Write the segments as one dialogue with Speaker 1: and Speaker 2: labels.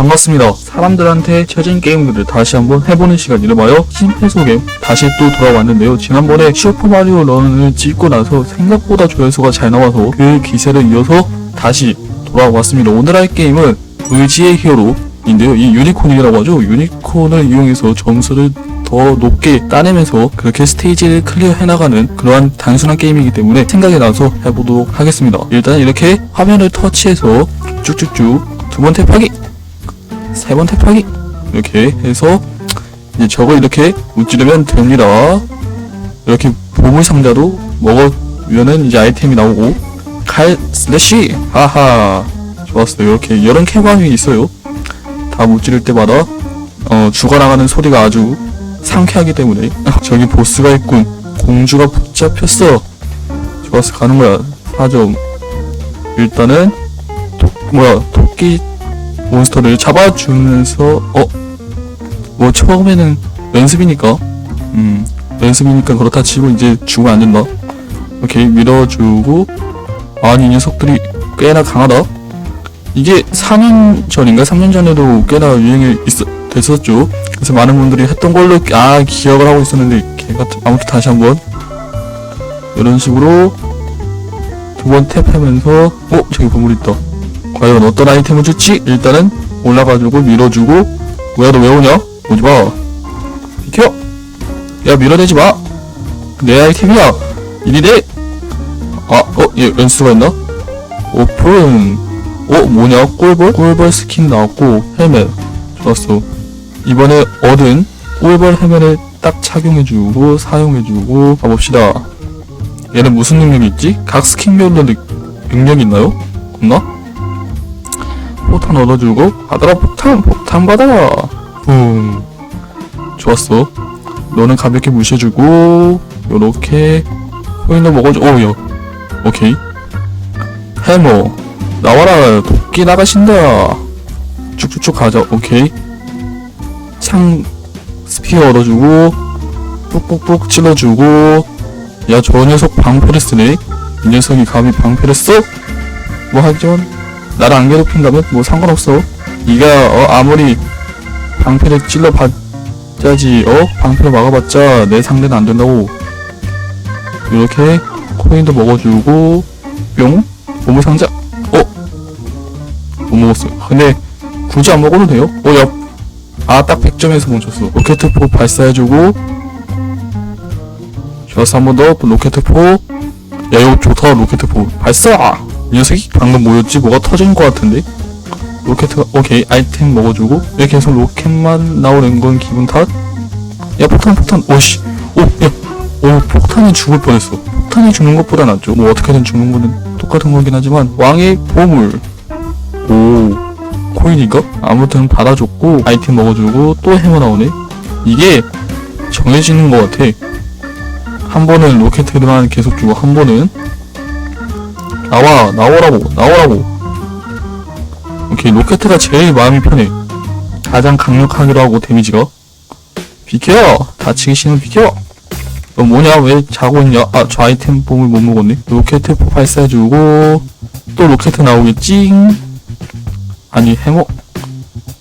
Speaker 1: 반갑습니다. 사람들한테 쳐진 게임들을 다시 한번 해보는 시간 이름하여 심폐소겜 다시 또 돌아왔는데요. 지난번에 슈퍼마리오 런을 찍고 나서 생각보다 조회수가 잘 나와서 그 기세를 이어서 다시 돌아왔습니다. 오늘 할 게임은 의지의 히어로 인데요. 이 유니콘이라고 하죠. 유니콘을 이용해서 점수를 더 높게 따내면서 그렇게 스테이지를 클리어 해 나가는 그러한 단순한 게임이기 때문에 생각이 나서 해보도록 하겠습니다. 일단 이렇게 화면을 터치해서 쭉쭉쭉 두 번 탭하기 세 번 탭하기? 이렇게 해서 이제 저거 이렇게 무찌르면 됩니다. 이렇게 보물 상자로 먹으면은 이제 아이템이 나오고 칼 슬래시 하하. 좋았어요. 이렇게 여러 쾌감이 있어요. 다 무찌를 때마다 어, 죽어나가는 소리가 아주 상쾌하기 때문에. 저기 보스가 있군. 공주가 붙잡혔어. 좋았어. 가는 거야. 4점 일단은 토, 뭐야 토끼 몬스터를 잡아주면서 어? 뭐 처음에는 연습이니까. 음 연습이니까 그렇다 치고 이제 죽으면 안 된다. 오케이 밀어주고. 아니 이 녀석들이 꽤나 강하다. 이게 4년 전인가? 3년 전에도 꽤나 유행이 있, 됐었죠. 그래서 많은 분들이 했던 걸로 아 기억을 하고 있었는데 개 같은 아무튼 다시 한번 이런 식으로 두 번 탭하면서 어? 저기 보물 있다 과연 어떤 아이템을 줄지 일단은 올라가지고 밀어주고 뭐야 너 왜 오냐? 오지마. 비켜. 야 밀어내지 마 내 아이템이야. 이리래. 아 어 얘 왼수가 있나? 오픈 어 뭐냐? 꿀벌? 꿀벌 스킨 나왔고 헬멧. 좋았어. 이번에 얻은 꿀벌 헬멧을 딱 착용해주고 사용해주고 가봅시다. 얘는 무슨 능력이 있지? 각 스킨별로 능, 능력이 있나요? 없나? 포탄 얻어주고 받아라 폭탄. 폭탄 받아라. 붐 좋았어. 너는 가볍게 무시해주고 요렇게 포인트 먹어줘. 오야. 오케이. 해머 나와라. 도끼 나가신다. 쭉쭉쭉 가자. 오케이. 창 스피어 얻어주고 뿍뿍뿍 찔러주고. 야 저 녀석 방패를 쓰네. 이 녀석이 감히 방패를 써? 뭐 하지만 나를 안 괴롭힌다면 뭐 상관없어 네가 어 아무리 방패를 찔러봤자지 어 방패를 막아봤자 내 상대는 안 된다고 이렇게 코인도 먹어주고 뿅 보물 상자 어? 못 먹었어요 근데 굳이 안 먹어도 돼요? 어, 야. 아, 딱 100점에서 멈췄어. 로켓포 발사해주고. 좋았어, 한 번 더. 로켓포. 야, 이거 좋다, 로켓포. 발사! 이 녀석이 방금 뭐였지? 뭐가 터진 것 같은데? 로켓, 오케이. 아이템 먹어주고. 이렇게 해서 로켓만 나오는 건 기분 탓? 야, 폭탄, 폭탄. 오씨. 오, 야. 오, 폭탄이 죽을 뻔했어. 폭탄이 죽는 것보다 낫죠. 뭐, 어떻게든 죽는 거는 똑같은 거긴 하지만. 왕의 보물. 오. 코인인가? 아무튼 받아줬고 아이템 먹어주고 또 해머 나오네 이게 정해지는 것 같아 한 번은 로켓들만 계속 주고 한 번은 나와 나오라고 나오라고. 오케이 로켓가 제일 마음이 편해. 가장 강력하기도 하고 데미지가. 비켜! 다치기 싫으면 비켜! 너 뭐냐? 왜 자고 있냐? 아 저 아이템 뽕을 못 먹었네. 로켓 포 발사해주고 또 로켓 나오겠지 아니 해머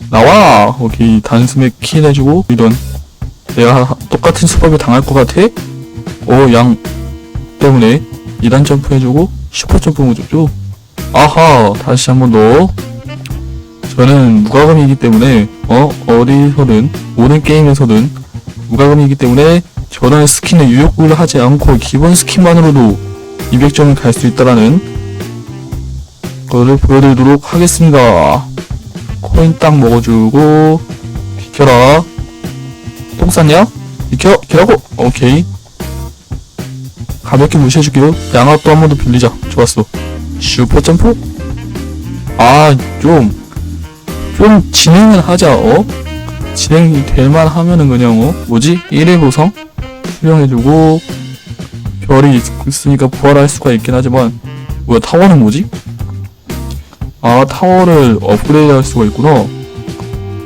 Speaker 1: 나와! 오케이 단숨에 킬 해주고 이런. 내가 하- 똑같은 수법을 당할 것 같아? 어양. 때문에. 2단 점프 해주고 슈퍼 점프 해주죠 아하 다시 한 번 더 저는 무과금이기 때문에 어 어디서든 모든 게임에서든 무과금이기 때문에 저런 스킨에 유혹을 하지 않고 기본 스킨만으로도 200점을 갈 수 있다라는 거를 보여드리도록 하겠습니다. 코인 딱 먹어주고 비켜라. 똥 쌌냐? 비켜 비켜라고. 오케이. 가볍게 무시해줄게요. 또한번 더 빌리자. 좋았어. 슈퍼 점프. 아 좀. 좀 진행을 하자. 어? 진행이 될만 하면은 그냥 어? 뭐지? 1일 보성 수령해주고 별이 있- 있으니까 부활할 수가 있긴 하지만 뭐야 타워는 뭐지? 아 타워를 업그레이드 할 수가 있구나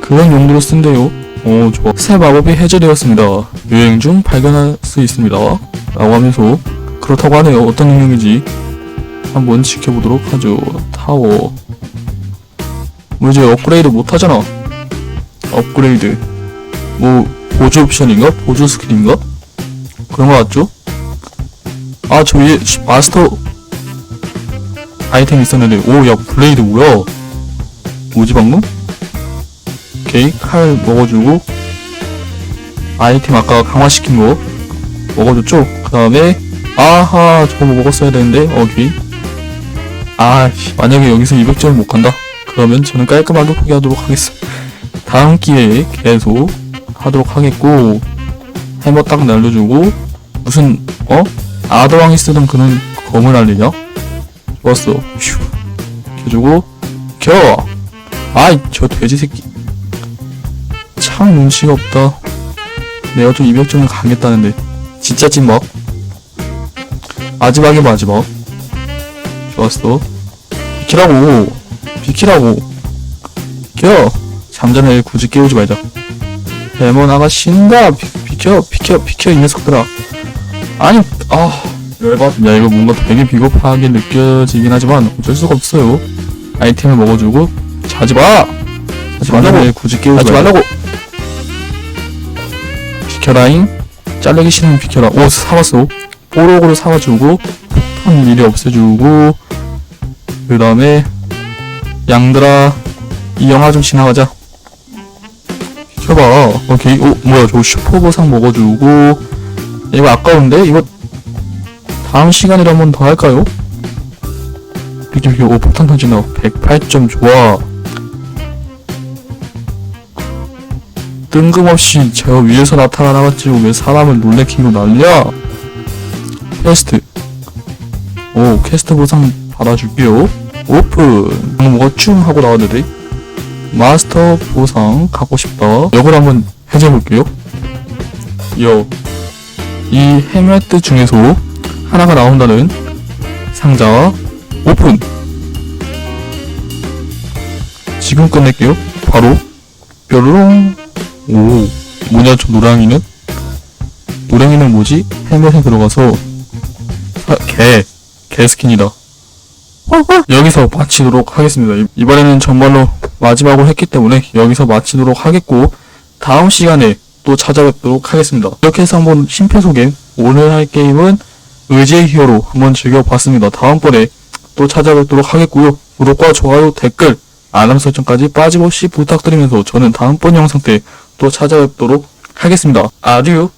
Speaker 1: 그런 용도로 쓴대요 오 좋아 새 마법이 해제되었습니다 여행 중 발견할 수 있습니다 라고 하면서 그렇다고 하네요 어떤 능력인지 한번 지켜보도록 하죠 타워 뭐 이제 업그레이드 못하잖아 업그레이드 뭐 보조 옵션인가? 보조 스킬인가? 그런 거 같죠? 아 저 위에 시- 마스터 아이템 있었는데 오 야 블레이드 뭐야 뭐지 방금? 오케이 칼 먹어주고 아이템 아까 강화시킨 거 먹어줬죠? 그 다음에 아하 저거 먹었어야 되는데 오케이 아 만약에 여기서 200점을 못 간다? 그러면 저는 깔끔하게 포기하도록 하겠습니다. 다음 기회에 계속 하도록 하겠고 해머 딱 날려주고 무슨 어? 아더왕이 쓰던 그런 검을 알리냐? 좋았어. 휴. 켜주고 켜 아이 저 돼지 새끼. 참 눈치가 없다. 내가 좀 200점을 가겠다는데. 진짜 찐막 마지막에 마지막. 좋았어. 비키라고. 비키라고. 비켜. 잠자는 애 굳이 깨우지 말자. 레몬 아가씨인가 비, 비켜 비켜 비켜 이 녀석들아. 아니 아. 열받 야 이거 뭔가 되게 비겁하게 느껴지긴 하지만 어쩔 수가 없어요. 아이템을 먹어주고 자지 마! 자지 말라고. 굳이 깨우지 말라고. 비켜라잉. 잘리기 싫으면 비켜라. 오 사왔어 뽀록으로 사와주고 폭탄 미리 없애주고 그 다음에 양들아 이 영화 좀 지나가자. 비켜봐. 오케이 오 뭐야 저 슈퍼보상 먹어주고. 이거 아까운데? 이거 다음 시간에 한번 더 할까요? 비켜 오 폭탄 던진다 108점 좋아. 뜬금없이 저 위에서 나타나가지고 왜 사람을 놀래키고 난리야 퀘스트. 오 퀘스트 보상 받아줄게요. 오픈. 방금 뭐가 쭉 하고 나왔는데? 마스터 보상 갖고 싶다. 이걸 한번 해제해볼게요. 요 이 헤메트 중에서 하나가 나온다는 상자. 오픈. 지금 끝낼게요. 바로 뾰로롱. 오. 뭐냐 저 노랑이는? 노랑이는 뭐지? 헬멧에 들어가서 아, 개, 개 스킨이다. 여기서 마치도록 하겠습니다. 이- 이번에는 정말로 마지막으로 했기 때문에 여기서 마치도록 하겠고 다음 시간에 또 찾아뵙도록 하겠습니다. 이렇게 해서 한번 심폐소견 오늘 할 게임은 의지의 히어로 한번 즐겨봤습니다. 다음번에 또 찾아뵙도록 하겠고요. 구독과 좋아요, 댓글, 알람 설정까지 빠짐없이 부탁드리면서 저는 다음번 영상 때 또 찾아뵙도록 하겠습니다. 아듀!